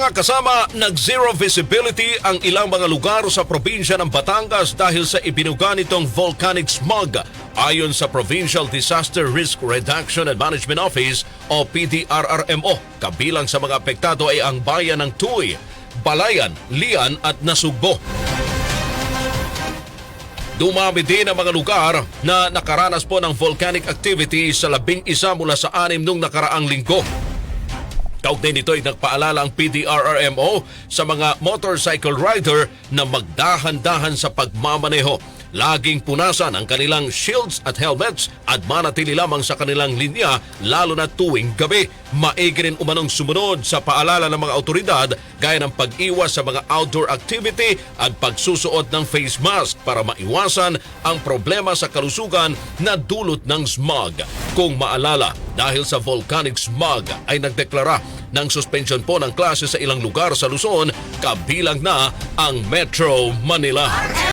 Mga kasama, nag-zero visibility ang ilang mga lugar sa probinsya ng Batangas dahil sa ibinuga nitong volcanic smog. Ayon sa Provincial Disaster Risk Reduction and Management Office o PDRRMO, kabilang sa mga apektado ay ang bayan ng Tuy, Balayan, Lian at Nasugbo. Dumami din ang mga lugar na nakaranas po ng volcanic activity sa labing isa mula sa anim nung nakaraang linggo. Kaugnay nito ay nagpaalala ang PDRRMO sa mga motorcycle rider na magdahan-dahan sa pagmamaneho. Laging punasan ang kanilang shields at helmets at manatili lamang sa kanilang linya lalo na tuwing gabi. Maigi rin umanong sumunod sa paalala ng mga otoridad gaya ng pag-iwas sa mga outdoor activity at pagsusuot ng face mask para maiwasan ang problema sa kalusugan na dulot ng smog. Kung maalala, dahil sa volcanic smog ay nagdeklara ng suspension po ng klase sa ilang lugar sa Luzon kabilang na ang Metro Manila.